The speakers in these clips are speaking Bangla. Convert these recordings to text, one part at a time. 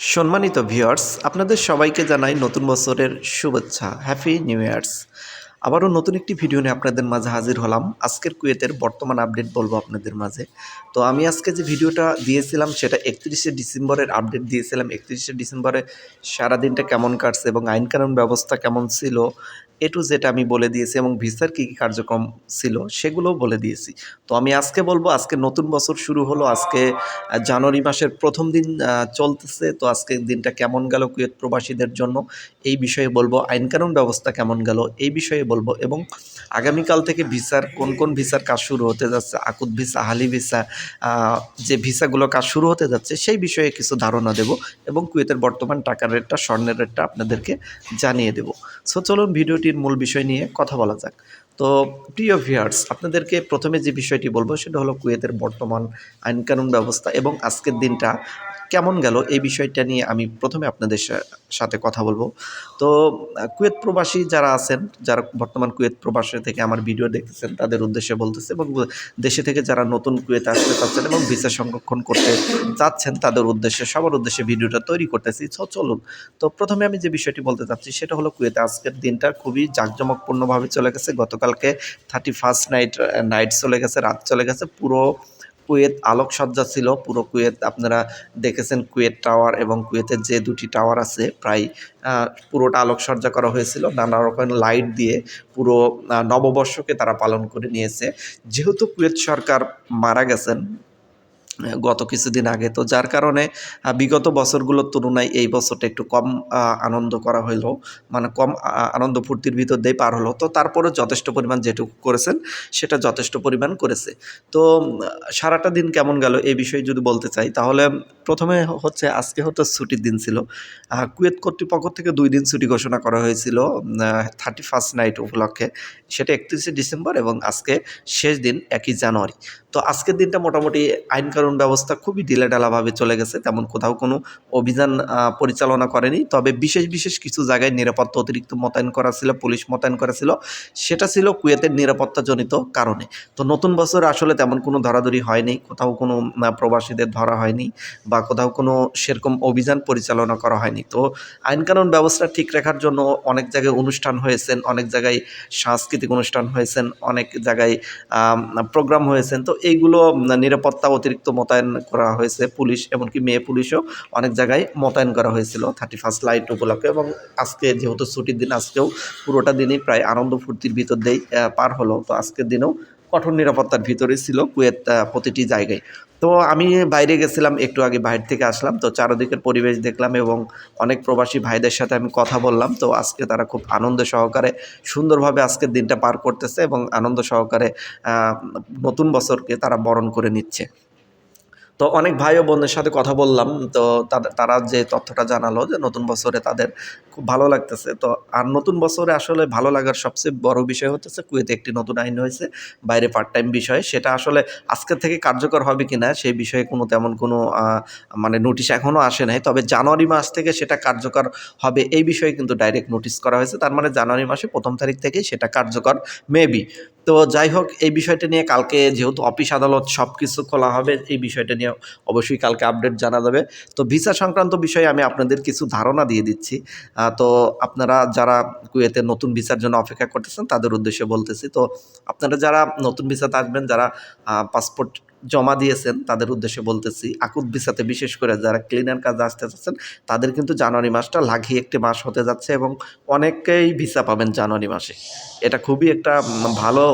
সম্মানিত ভিউয়ার্স আপনাদের সবাইকে জানাই নতুন বছরের শুভেচ্ছা। হ্যাপি নিউ ইয়ার্স আবারও নতুন একটি ভিডিও নিয়ে আপনাদের মাঝে হাজির হলাম। আজকের কুয়েতের বর্তমান আপডেট বলব আপনাদের মাঝে। তো আমি আজকে যে ভিডিওটা দিয়েছিলাম, সেটা একত্রিশে ডিসেম্বরের আপডেট দিয়েছিলাম। একত্রিশে ডিসেম্বরে সারাদিনটা কেমন কাটছে এবং আইন কানুন ব্যবস্থা কেমন ছিল, এ টু যেটা আমি বলে দিয়েছি এবং ভিসার কী কী কার্যক্রম ছিল, সেগুলোও বলে দিয়েছি। তো আমি আজকে বলব, আজকে নতুন বছর শুরু হলো, আজকে জানুয়ারি মাসের প্রথম দিন চলতেছে। তো আজকে দিনটা কেমন গেল কুয়েত প্রবাসীদের জন্য, এই বিষয়ে বলব। আইনকানুন ব্যবস্থা কেমন গেল, এই বিষয়ে বলব এবং আগামীকাল থেকে ভিসার কোন কোন ভিসার কাজ শুরু হতে যাচ্ছে, আকুত ভিসা, হালি ভিসা যে ভিসাগুলো কাজ শুরু হতে যাচ্ছে সেই বিষয়ে কিছু ধারণা দেব এবং কুয়েতের বর্তমান টাকার রেটটা, স্বর্ণের রেটটা আপনাদেরকে জানিয়ে দেব। সো চলুন ভিডিওটির মূল বিষয় নিয়ে কথা বলা যাক। তো প্রিয় ভিউয়ার্স, আপনাদেরকে প্রথমে যে বিষয়টি বলব সেটা হলো কুয়েতের বর্তমান আইনকানুন ব্যবস্থা এবং আজকের দিনটা কেমন গেল এই বিষয়টা নিয়ে আমি প্রথমে আপনাদের সা- সাথে কথা বলব। তো, কুয়েত প্রবাসী যারা আছেন, যারা বর্তমান কুয়েত প্রবাসী থেকে আমার ভিডিও দেখতেছেন, তাদের উদ্দেশ্যে বলতেছে এবং দেশে থেকে যারা নতুন কুয়েতে আসতে চাচ্ছেন এবং ভিসা সংরক্ষণ করতে চাচ্ছেন, তাদের উদ্দেশ্যে, সবার উদ্দেশ্যে ভিডিওটা তৈরি করতেছি। তো চলুন। তো, প্রথমে আমি যে বিষয়টি বলতে চাচ্ছি, সেটা হলো কুয়েতে আজকের দিনটা খুবই জাঁকজমকপূর্ণভাবে চলে গেছে। গতকালকে থার্টি ফার্স্ট নাইট নাইট চলে গেছে, রাত চলে গেছে। পুরো কুয়েত আলোকসজ্জা ছিল, পুরো কুয়েত আপনারা দেখেছেন কুয়েত টাওয়ার এবং কুয়েতের যে দুটি টাওয়ার আছে, প্রায় পুরোটা আলোকসজ্জা করা হয়েছিল। নানা রকম লাইট দিয়ে পুরো নববর্ষকে তারা পালন করে নিয়েছে। যেহেতু কুয়েত সরকার মারা গেছেন গত কিছুদিন আগে। তো যার কারণে বিগত বছরগুলোর তুলনায় এই বছরটা একটু কম আনন্দ করা হইল। মানে কম আনন্দ ফুর্তির ভিতর দিয়ে পার হলো। তো তারপরে যথেষ্ট পরিমাণ যেটুকু করেছেন, সেটা যথেষ্ট পরিমাণ করেছে। তো সারাটা দিন কেমন গেল এই বিষয়ে যদি বলতে চাই, তাহলে প্রথমে হচ্ছে আজকে হতো ছুটির দিন ছিল। কুয়েত কর্তৃপক্ষ থেকে দুই দিন ছুটি ঘোষণা করা হয়েছিল থার্টি ফার্স্ট নাইট উপলক্ষে। সেটা একত্রিশে ডিসেম্বর এবং আজকে শেষ দিন, একই জানুয়ারি। তো আজকের দিনটা মোটামুটি আইন কানুন ব্যবস্থা খুবই ঢিলেঢালাভাবে চলে গেছে, তেমন কোথাও কোনো অভিযান পরিচালনা করেনি। তবে বিশেষ বিশেষ কিছু জায়গায় নিরাপত্তা অতিরিক্ত মোতায়েন করা ছিল, পুলিশ মোতায়েন করা ছিল, সেটা ছিল কুয়েতের নিরাপত্তাজনিত কারণে। তো নতুন বছর আসলে তেমন কোনো ধরাধরি হয়নি, কোথাও কোনো প্রবাসীদের ধরা হয়নি বা কোথাও কোনো সেরকম অভিযান পরিচালনা করা হয়নি। তো আইনকানুন ব্যবস্থা ঠিক রাখার জন্য অনেক জায়গায় অনুষ্ঠান হয়েছেন, অনেক জায়গায় সাংস্কৃতিক অনুষ্ঠান হয়েছেন, অনেক জায়গায় প্রোগ্রাম হয়েছেন। তো এইগুলো, নিরাপত্তা অতিরিক্ত মোতায়েন করা হয়েছে পুলিশ, এমনকি মেয়ে পুলিশও অনেক জায়গায় মোতায়েন করা হয়েছিল থার্টি ফার্স্ট লাইট উপলক্ষে এবং আজকে যেহেতু ছুটির দিন, আজকেও পুরোটা দিনই প্রায় আনন্দ ফুর্তির ভিতর দিয়েই পার হলো। তো আজকের দিনেও কঠোর নিরাপত্তার ভিতরে ছিল কুয়েত প্রতিটি জায়গায়। তো আমি বাইরে গেছিলাম, একটু আগে বাইরে থেকে আসলাম। তো চারদিকের পরিবেশ দেখলাম এবং অনেক প্রবাসী ভাইদের সাথে আমি কথা বললাম। তো আজকে তারা খুব আনন্দ সহকারে সুন্দরভাবে আজকের দিনটা পার করতেছে এবং আনন্দ সহকারে নতুন বছরকে তারা বরণ করে নিচ্ছে। তো অনেক ভাই ও বোনদের সাথে কথা বললাম, তো তারা যে তথ্যটা জানালো যে নতুন বছরে তাদের খুব ভালো লাগতেছে, তো আর নতুন বছরে আসলে ভালো লাগার সবচেয়ে বড় বিষয় হচ্ছে কুয়েতে একটি নতুন আইন হয়েছে, বাইরে পার্ট টাইম বিষয়, সেটা আসলে আজকের থেকে কার্যকর হবে কি না সেই বিষয়ে কোনো তেমন কোনো মানে নোটিশ এখনও আসে নাই, তবে জানুয়ারি মাস থেকে সেটা কার্যকর হবে এই বিষয়ে কিন্তু ডাইরেক্ট নোটিশ করা হয়েছে, তার মানে জানুয়ারি মাসে প্রথম তারিখ থেকেই সেটা কার্যকর মেবি তো যাই হোক, এই বিষয়টা নিয়ে কালকে যেহেতু অফিস, আদালত সব কিছু খোলা হবে, এই বিষয়টা নিয়ে অবশ্যই কালকে আপডেট জানা যাবে। তো ভিসা সংক্রান্ত বিষয়ে আমি আপনাদের কিছু ধারণা দিয়ে দিচ্ছি। তো আপনারা যারা কুয়েতে নতুন ভিসার জন্য অপেক্ষা করতেছেন, তাদের উদ্দেশ্যে বলতেছি। তো আপনারা যারা নতুন ভিসাতে আসবেন যারা পাসপোর্ট জমা দিয়েছেন তাদের উদ্দেশ্যে বলতেছি, আকুত ভিসাতে বিশেষ করে যারা ক্লিনার কাজে আসতে চাচ্ছেন, তাদের কিন্তু জানুয়ারি মাসটা লাগিয়ে একটি মাস হতে যাচ্ছে এবং অনেকেই ভিসা পাবেন জানুয়ারি মাসে। এটা খুবই একটা ভালো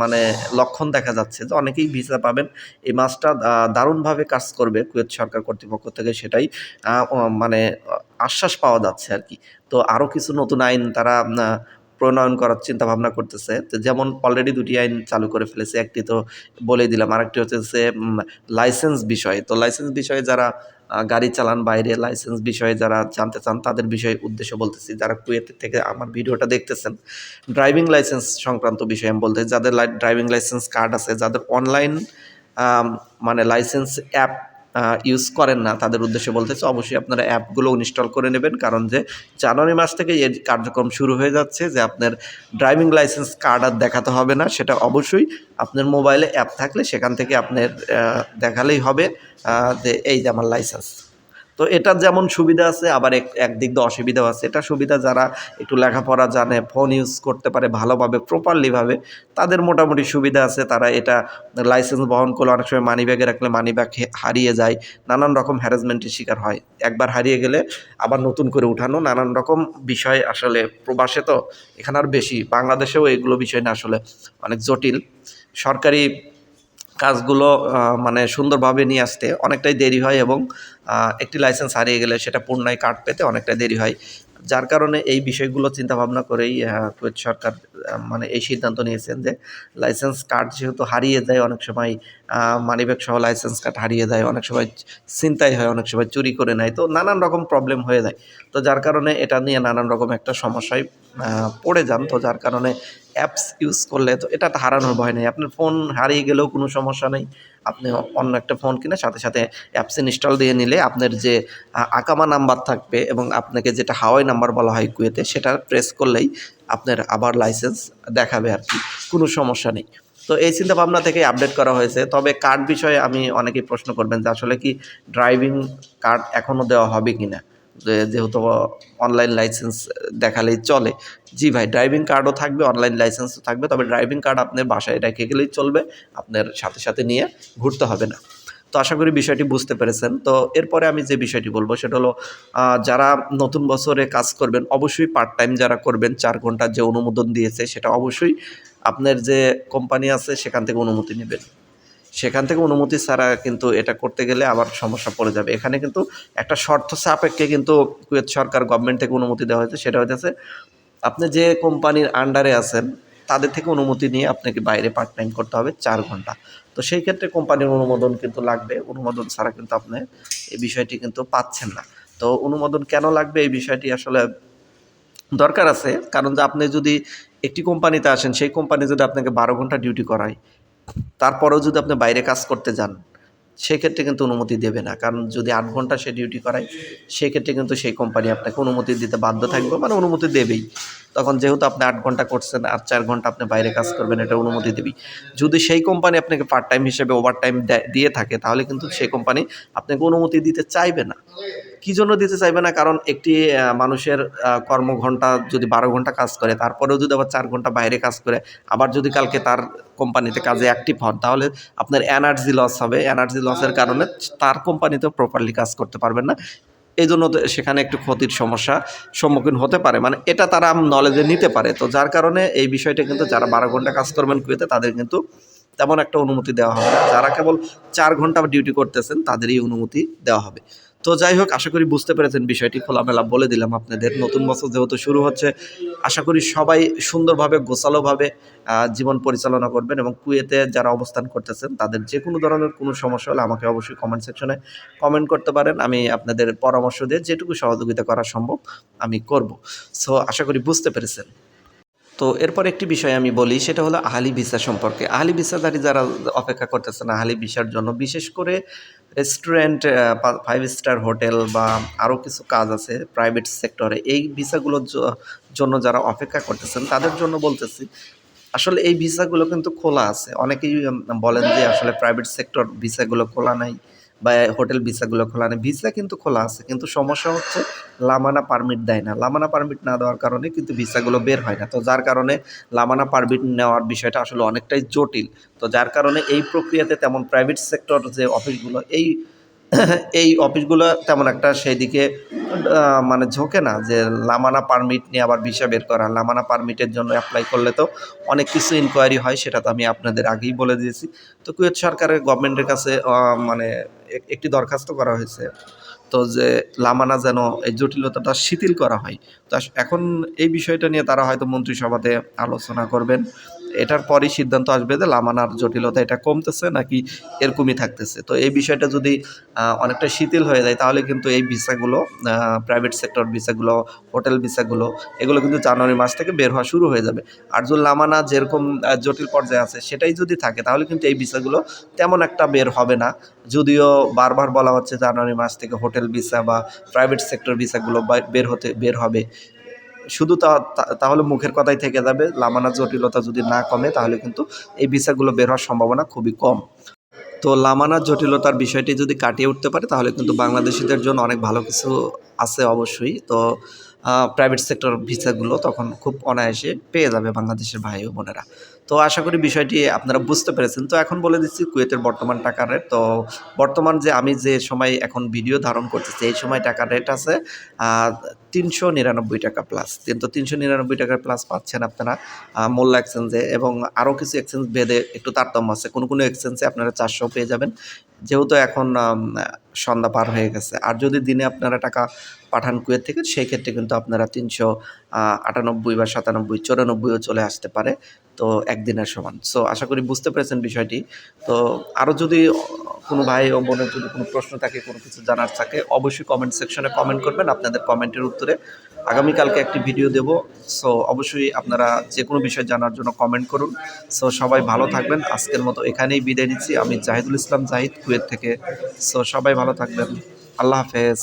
মানে লক্ষণ দেখা যাচ্ছে যে অনেকেই ভিসা পাবেন। এই মাসটা দারুণভাবে কাজ করবে কুয়েত সরকার কর্তৃপক্ষ থেকে, সেটাই মানে আশ্বাস পাওয়া যাচ্ছে আর কি। তো আরও কিছু নতুন আইন তারা প্রণয়ন করার চিন্তা ভাবনা করতেছে। তো যেমন অলরেডি দুটি আইন চালু করে ফেলেছে, একটি তো বলে দিলাম, আরেকটি হচ্ছে লাইসেন্স বিষয়ে। তো লাইসেন্স বিষয়ে যারা গাড়ি চালান বাইরে লাইসেন্স বিষয়ে যারা জানতে চান, তাদের বিষয়ে উদ্দেশ্য বলতেছি। যারা কুয়েত থেকে আমার ভিডিওটা দেখতেছেন ড্রাইভিং লাইসেন্স সংক্রান্ত বিষয়ে আমি বলতে, যাদের ড্রাইভিং লাইসেন্স কার্ড আছে, যাদের অনলাইন মানে লাইসেন্স অ্যাপ ইউজ করেন না। তাদের উদ্দেশ্যে বলতে বলতেছে, অবশ্যই আপনারা অ্যাপগুলো ইনস্টল করে নেবেন, কারণ যে জানুয়ারি মাস থেকে এর কার্যক্রম শুরু হয়ে যাচ্ছে, যে আপনার ড্রাইভিং লাইসেন্স কার্ড আর দেখাতে হবে না, সেটা অবশ্যই আপনার মোবাইলে অ্যাপ থাকলে সেখান থেকে আপনার দেখালেই হবে যে এই যে আমার লাইসেন্স তো এটার যেমন সুবিধা আছে, আবার এক, একদিক দিয়ে অসুবিধাও আছে। এটা সুবিধা যারা একটু লেখাপড়া জানে ফোন ইউজ করতে পারে ভালোভাবে প্রপারলিভাবে তাদের মোটামুটি সুবিধা আছে। তারা এটা লাইসেন্স বহন করলে অনেক সময় মানি ব্যাগে রাখলে মানি ব্যাগ হারিয়ে যায়। নানান রকম হ্যারাসমেন্টের শিকার হয়। একবার হারিয়ে গেলে আবার নতুন করে উঠানো, নানান রকম বিষয় আসলে প্রবাসে তো এখানে আর বেশি, বাংলাদেশেও এগুলো বিষয় না আসলে অনেক জটিল। সরকারি কাজগুলো মানে সুন্দরভাবে নিয়ে আসতে অনেকটাই দেরি হয় এবং একটি লাইসেন্স হারিয়ে গেলে সেটা পূর্ণায় কার্ড পেতে অনেকটা দেরি হয়। যার কারণে এই বিষয়গুলো চিন্তা ভাবনা করেই কুয়েত সরকার মানে এই সিদ্ধান্ত নিয়েছেন যে লাইসেন্স কার্ড যেহেতু হারিয়ে যায় অনেক সময় মানিব্যাগ সহ লাইসেন্স কার্ড হারিয়ে যায়, অনেক সময় চিন্তাই হয়, অনেক সময় চুরি করে নেয়, তো নানান রকম প্রবলেম হয়ে যায়। তো যার কারণে এটা নিয়ে নানান রকম একটা সমস্যায় পড়ে যান। তো যার কারণে অ্যাপস ইউজ করলে তো এটা হারানোর ভয় নেই। আপনার ফোন হারিয়ে গেলেও কোনো সমস্যা নেই। আপনি অন্য একটা ফোন কিনে সাথে সাথে অ্যাপস ইনস্টল দিয়ে নিলে আপনার যে আকামা নাম্বার থাকবে এবং আপনাকে যেটা হাওয়াই নাম্বার বলা হয় কুয়েতে সেটা প্রেস করলেই আপনার আবার লাইসেন্স দেখাবে আর কি। কোনো সমস্যা নেই। তো এই চিন্তা ভাবনা থেকে আপডেট করা হয়েছে। তবে কার্ড বিষয়ে আমি অনেকেই প্রশ্ন করবেন যে আসলে কি ড্রাইভিং কার্ড এখনও দেওয়া হবে কি না যেহেতু অনলাইন লাইসেন্স দেখালেই চলে। জি ভাই ড্রাইভিং কার্ডও থাকবে অনলাইন লাইসেন্সও থাকবে, তবে ড্রাইভিং কার্ড আপনার বাসায় রেখে গেলেই চলবে, আপনার সাথে সাথে নিয়ে ঘুরতে হবে না। তো আশা করি বিষয়টি বুঝতে পেরেছেন। তো এরপরে আমি যে বিষয়টি বলব, সেটা হলো যারা নতুন বছরে কাজ করবেন, অবশ্যই পার্ট টাইম যারা করবেন, চার ঘণ্টার যে অনুমোদন দিয়েছে, সেটা অবশ্যই আপনার যে কোম্পানি আছে, সেখান থেকে অনুমতি নেবেন। সেখান থেকে অনুমতি ছাড়া কিন্তু এটা করতে গেলে আবার সমস্যা পড়ে যাবে। এখানে কিন্তু একটা শর্ত সাপেক্ষে কিন্তু কুয়েত সরকার গভর্নমেন্ট থেকে অনুমতি দেওয়া হয়েছে, সেটা হচ্ছে আপনি যে কোম্পানির আন্ডারে আছেন, তাদের থেকে অনুমতি নিয়ে আপনাকে বাইরে পার্ট টাইম করতে হবে চার ঘণ্টা। তো সেই ক্ষেত্রে কোম্পানির অনুমোদন কিন্তু লাগবে, অনুমোদন ছাড়া কিন্তু আপনি এই বিষয়টি কিন্তু পাচ্ছেন না। তো অনুমোদন কেন লাগবে এই বিষয়টি আসলে দরকার আছে, কারণ যে আপনি যদি একটি কোম্পানিতে আসেন, সেই কোম্পানি যদি আপনাকে বারো ঘণ্টা ডিউটি করায় তারপরেও যদি আপনি বাইরে কাজ করতে যান, সেক্ষেত্রে কিন্তু অনুমতি দেবে না। কারণ যদি আট ঘণ্টা সে ডিউটি করায়, সেক্ষেত্রে কিন্তু সেই কোম্পানি আপনাকে অনুমতি দিতে বাধ্য থাকবে মানে অনুমতি দেবেই। তখন যেহেতু আপনি আট ঘণ্টা করছেন আর চার ঘণ্টা আপনি বাইরে কাজ করবেন এটা অনুমতি দেবেই। যদি সেই কোম্পানি আপনাকে পার্ট টাইম হিসেবে ওভার টাইম দিয়ে থাকে তাহলে কিন্তু সেই কোম্পানি আপনাকে অনুমতি দিতে চাইবে না। কি জন্য দিতে চাইবে না? কারণ একটি মানুষের আহ, কর্মঘন্টা যদি বারো ঘণ্টা কাজ করে তারপরেও যদি আবার চার ঘণ্টা বাইরে কাজ করে আবার যদি কালকে তার কোম্পানিতে কাজে অ্যাক্টিভ হন তাহলে আপনার এনার্জি লস হবে। এনার্জি লসের কারণে তার কোম্পানিতেও প্রপারলি কাজ করতে পারবেন না। এই জন্য সেখানে একটু ক্ষতির সমস্যা সম্মুখীন হতে পারে। মানে এটা তারা নলেজে নিতে পারে। তো যার কারণে এই বিষয়টা কিন্তু যারা বারো ঘণ্টা কাজ করবেন কুয়েতে, তাদের কিন্তু তেমন একটা অনুমতি দেওয়া হবে না। যারা কেবল চার ঘণ্টা ডিউটি করতেছেন, তাদেরই অনুমতি দেওয়া হবে। তো যাই হোক, আশা করি বুঝতে পেরেছেন বিষয়টি। খোলামেলা বলে দিলাম আপনাদের। নতুন বছর যেহেতু শুরু হচ্ছে, আশা করি সবাই সুন্দরভাবে, গোছালোভাবে জীবন পরিচালনা করবেন এবং কুয়েতে যারা অবস্থান করতেছেন, তাদের যে কোনো ধরনের কোনো সমস্যা হলে আমাকে অবশ্যই কমেন্ট সেকশনে কমেন্ট করতে পারেন। আমি আপনাদের পরামর্শ দিয়ে যেটুকু সহযোগিতা করা সম্ভব, আমি করব। সো আশা করি বুঝতে পেরেছেন। তো এরপর একটি বিষয় আমি বলি, সেটা হলো আহালি ভিসা সম্পর্কে। আহালি ভিসাধারী যারা অপেক্ষা করতেছেন আহালি ভিসার জন্য, বিশেষ করে রেস্টুরেন্ট ফাইভ স্টার হোটেল বা আরও কিছু কাজ আছে প্রাইভেট সেক্টরে এই ভিসাগুলোর জন্য যারা অপেক্ষা করতেছেন, তাদের জন্য বলতেছি, আসলে এই ভিসাগুলো কিন্তু খোলা আছে। অনেকেই বলেন যে আসলে প্রাইভেট সেক্টর ভিসাগুলো খোলা নাই। বা হোটেল ভিসাগুলো খোলা। নেই ভিসা কিন্তু খোলা আছে, কিন্তু সমস্যা হচ্ছে লামানা পারমিট দেয় না। লামানা পারমিট না দেওয়ার কারণে কিন্তু ভিসাগুলো বের হয় না। তো যার কারণে লামানা পারমিট নেওয়ার বিষয়টা আসলে অনেকটাই জটিল। তো যার কারণে এই প্রক্রিয়াতে তেমন প্রাইভেট সেক্টর যে অফিসগুলো এই এই অফিসগুলো তেমন একটা সেই দিকে মানে ঝোঁকে না যে লামানা পারমিট নিয়ে আবার ভিসা বের করা। লামানা পারমিটের জন্য অ্যাপ্লাই করলে তো অনেক কিছু ইনকোয়ারি হয়, সেটা তো আমি আপনাদের আগেই বলে দিয়েছি। তো কুয়েত সরকারের গভর্নমেন্টের কাছে মানে একটি দরখাস্ত করা হয়েছে। তো যে লামানা যেন এই জটিলতাটা শিথিল করা হয়। তো এখন এই বিষয়টা নিয়ে তারা হয়তো মন্ত্রিসভাতে আলোচনা করবেন। এটার পরই সিদ্ধান্ত আসবে যে লামানার জটিলতা এটা কমতেছে নাকি এরকমই থাকতেছে। তো এই বিষয়টা যদি অনেকটা শিথিল হয়ে যায়, তাহলে কিন্তু এই ভিসাগুলো প্রাইভেট সেক্টর ভিসাগুলো হোটেল ভিসাগুলো, এগুলো কিন্তু জানুয়ারি মাস থেকে বের হওয়া শুরু হয়ে যাবে। আর যদি লামানা যেরকম জটিল পর্যায়ে আছে, সেটাই যদি থাকে, তাহলে কিন্তু এই ভিসাগুলো তেমন একটা বের হবে না। যদিও বারবার বলা হচ্ছে জানুয়ারি মাস থেকে হোটেল ভিসা বা প্রাইভেট সেক্টর ভিসাগুলো বের হতে, বের হবে। শুধু তা তাহলে মুখের কথাই থেকে যাবে। লামানা জটিলতা যদি না কমে, তাহলে কিন্তু এই ভিসাগুলো বের হওয়ার সম্ভাবনা খুবই কম। তো লামানার জটিলতার বিষয়টি যদি কাটিয়ে উঠতে পারে, তাহলে কিন্তু বাংলাদেশিদের জন্য অনেক ভালো কিছু আছে অবশ্যই। তো প্রাইভেট সেক্টর ভিসাগুলো তখন খুব অনায়াসে পেয়ে যাবে বাংলাদেশের ভাই ও বোনেরা। তো আশা করি বিষয়টি আপনারা বুঝতে পেরেছেন। তো এখন বলে দিচ্ছি কুয়েতের বর্তমান টাকার রেট তো বর্তমান যে আমি যে সময় এখন ভিডিও ধারণ করতেছি, এই সময় টাকার রেট আছে তিনশো নিরানব্বই টাকা প্লাস কিন্তু তিনশো নিরানব্বই টাকার প্লাস পাচ্ছেন আপনারা মূল্য এক্সচেঞ্জে এবং আরও কিছু এক্সচেঞ্জ ভেদে একটু তারতম্য আছে। কোনো কোনো এক্সচেঞ্জে আপনারা চারশো পেয়ে যাবেন। যেহেতু এখন সন্ধ্যা পার হয়ে গেছে। আর যদি দিনে আপনারা টাকা পাঠান কুয়েত থেকে, সেই ক্ষেত্রে কিন্তু আপনারা তিনশো আটানব্বই বা সাতানব্বই, চৌরানব্বইও চলে আসতে পারে। তো একদিনের সমান। সো আশা করি বুঝতে পেরেছেন বিষয়টি। তো আরও যদি কোনো ভাই ও বোনের যদি কোনো প্রশ্ন থাকে, কোনো কিছু জানার থাকে, অবশ্যই কমেন্ট সেকশনে কমেন্ট করবেন। আপনাদের কমেন্টের উত্তরে আগামীকালকে একটি ভিডিও দেব। সো অবশ্যই আপনারা যে কোনো বিষয় জানার জন্য কমেন্ট করুন। সো সবাই ভালো থাকবেন। আজকের মতো এখানেই বিদায় নিচ্ছি। আমি জাহিদুল ইসলাম জাহিদ কুয়েত থেকে। সো সবাই ভালো থাকবেন। আল্লাহ হাফেজ।